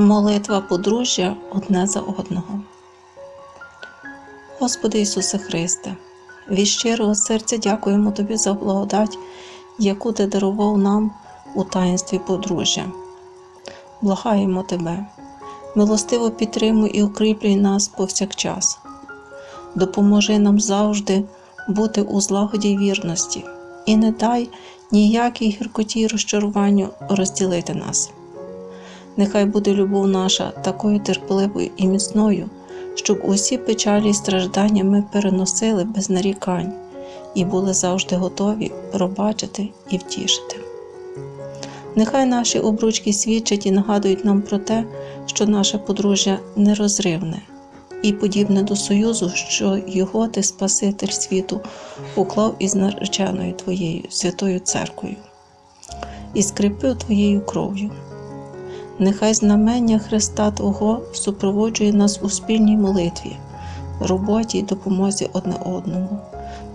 Молитва подружжя одне за одного. Господи Ісусе Христе, від щирого серця дякуємо Тобі за благодать, яку Ти дарував нам у таїнстві подружжя. Благаємо Тебе, милостиво підтримуй і укріплюй нас повсякчас. Допоможи нам завжди бути у злагоді вірності, і не дай ніякій гіркоті й розчаруванню розділити нас. Нехай буде любов наша такою терпеливою і міцною, щоб усі печалі й страждання ми переносили без нарікань і були завжди готові пробачити і втішити. Нехай наші обручки свідчать і нагадують нам про те, що наше подружжя нерозривне і подібне до союзу, що його ти, Спаситель світу, уклав із нареченою Твоєю святою церквою і скріпив Твоєю кров'ю. Нехай знамення Христа Твого супроводжує нас у спільній молитві, роботі й допомозі одне одному,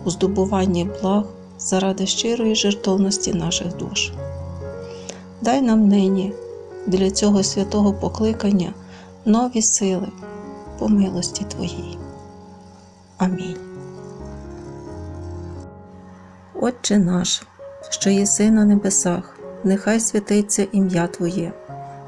у здобуванні благ заради щирої жертовності наших душ. Дай нам нині для цього святого покликання нові сили по милості Твоїй. Амінь. Отче наш, що єси на небесах, нехай святиться ім'я Твоє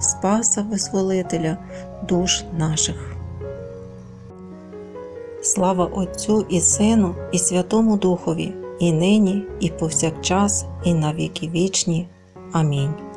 Спаса Визволителя душ наших. Слава Отцю і Сину, і Святому Духові, і нині, і повсякчас, і на віки вічні. Амінь.